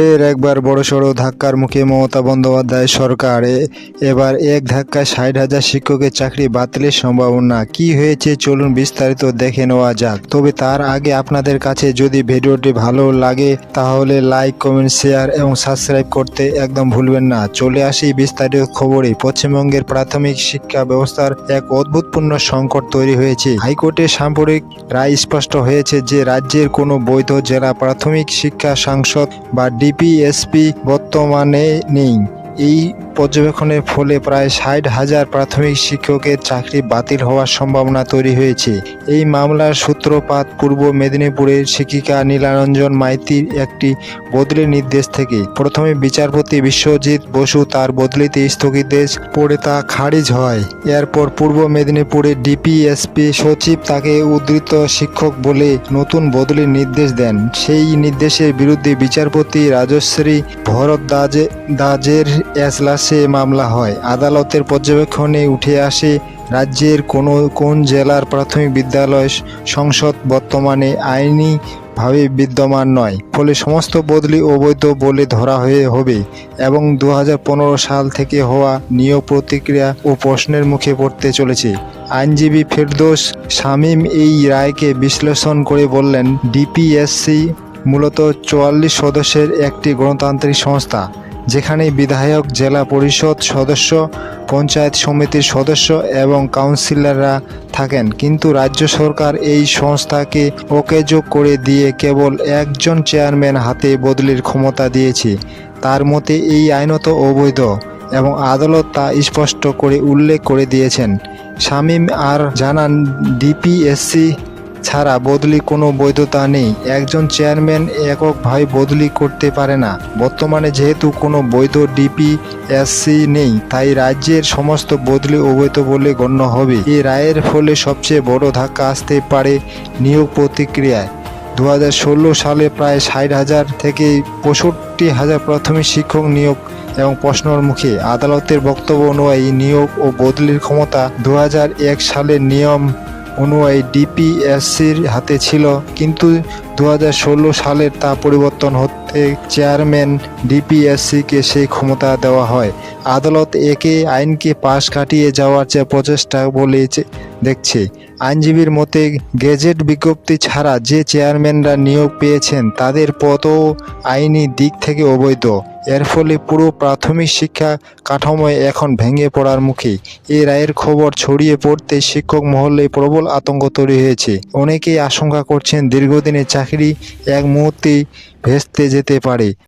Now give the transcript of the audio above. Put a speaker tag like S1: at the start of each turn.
S1: ফের একবার বড়সড় ধাক্কার মুখে মমতা বন্দ্যোপাধ্যায় সরকার এবার এক ধাক্কায় ষাট হাজার শিক্ষকের চাকরি বাতিলের সম্ভাবনা। কি হয়েছে চলুন বিস্তারিত দেখে নেওয়া যাক। তবে তার আগে আপনাদের কাছে যদি ভিডিওটি ভালো লাগে, তাহলে লাইক, কমেন্ট, শেয়ার এবং সাবস্ক্রাইব করতে একদম ভুলবেন না। চলে আসি বিস্তারিত খবরে। পশ্চিমবঙ্গের প্রাথমিক শিক্ষা ব্যবস্থার এক অদ্ভুতপূর্ণ সংকট তৈরি হয়েছে। হাইকোর্টের সাম্প্রতিক রায় স্পষ্ট হয়েছে যে, রাজ্যের কোনো বৈধ জেলা প্রাথমিক শিক্ষা সাংসদ বা ডিপিএসপি বর্তমানে নেই। এই পর্যবেক্ষণের ফলে প্রায় ষাট হাজার প্রাথমিক শিক্ষকের চাকরি বাতিল হওয়ার সম্ভাবনা তৈরি হয়েছে। এই মামলার সূত্রপাত পূর্ব মেদিনীপুরের শিক্ষিকা নীলারঞ্জন মাইতির একটি বদলির নির্দেশ থেকে। প্রথমে বিচারপতি বিশ্বজিৎ বসু তার বদলিতে স্থগিতাদেশ পড়ে তা খারিজ হয়। এরপর পূর্ব মেদিনীপুরের ডিপিএসপি সচিব তাকে উদ্ধৃত শিক্ষক বলে নতুন বদলির নির্দেশ দেন। সেই নির্দেশের বিরুদ্ধে বিচারপতি রাজশ্রী ভরত দাজে দাজের এজলাসে মামলা হয়। আদালতের পর্যবেক্ষণে উঠে আসে, রাজ্যের কোনো, কোন জেলার প্রাথমিক বিদ্যালয় সংসদ বর্তমানে আইনি ভাবে বিদ্যমান নয়। ফলে সমস্ত বদলি অবৈধ বলে ধরা হয়ে হবে এবং দু হাজার পনেরো সাল থেকে হওয়া নিয়োগ প্রতিক্রিয়া ও প্রশ্নের মুখে পড়তে চলেছে। আইনজীবী ফেরদোস শামীম এই রায়কে বিশ্লেষণ করে বললেন, ডিপিএসসি মূলত চুয়াল্লিশ সদস্যের একটি গণতান্ত্রিক সংস্থা। যেখানে বিধায়ক, জেলা পরিষদ সদস্য, পঞ্চায়েত সমিতির সদস্য এবং কাউন্সিলররা থাকেন, কিন্তু রাজ্য সরকার এই সংস্থাকে ওকেযোগ করে দিয়ে কেবল একজন চেয়ারম্যান হাতে বদলির ক্ষমতা দিয়েছে। তার মতে এই আইনত অবৈধ এবং আদালত তা স্পষ্ট করে উল্লেখ করে দিয়েছেন। শামীম আর জানান, ডিপিএসসি ছাড়া বদলি কোনো বৈধতা নেই। একজন চেয়ারম্যান এককভাবে বদলি করতে পারে না। বর্তমানে যেহেতু কোনো বৈধ ডিপিএসসি নেই, তাই রাজ্যের সমস্ত বদলি অবৈধ বলে গণ্য হবে। এই রায়ের ফলে সবচেয়ে বড় ধাক্কা আসতে পারে নিয়োগ প্রতিক্রিয়ায়। দু হাজার ষোলো সালে প্রায় ষাট হাজার থেকে পঁয়ষট্টি হাজার প্রাথমিক শিক্ষক নিয়োগ এবং প্রশ্নর মুখে। আদালতের বক্তব্য অনুযায়ী নিয়োগ ও বদলির ক্ষমতা দু হাজার এক সালের নিয়ম অনুযায়ী ডিপিএসসির হাতে ছিল, কিন্তু দু সালের তা পরিবর্তন হতে চেয়ারম্যান ডিপিএসসিকে সেই ক্ষমতা দেওয়া হয়। আদালত একে আইনকে পাশ কাটিয়ে যাওয়ার যে প্রচেষ্টা বলে দেখছে, আইনজীবীর মতে গেজেট বিজ্ঞপ্তি ছাড়া যে চেয়ারম্যানরা নিয়োগ পেয়েছেন তাদের পদও আইনি দিক থেকে অবৈধ। এর ফলে পুরো প্রাথমিক শিক্ষা কাঠামোয় এখন ভেঙে পড়ার মুখে। এই রায়ের খবর ছড়িয়ে পড়তে শিক্ষক মহলে প্রবল আতঙ্ক তৈরি হয়েছে। অনেকেই আশঙ্কা করছেন দীর্ঘদিনের চাকরি এক মুহূর্তেই ভেস্তে যেতে পারে।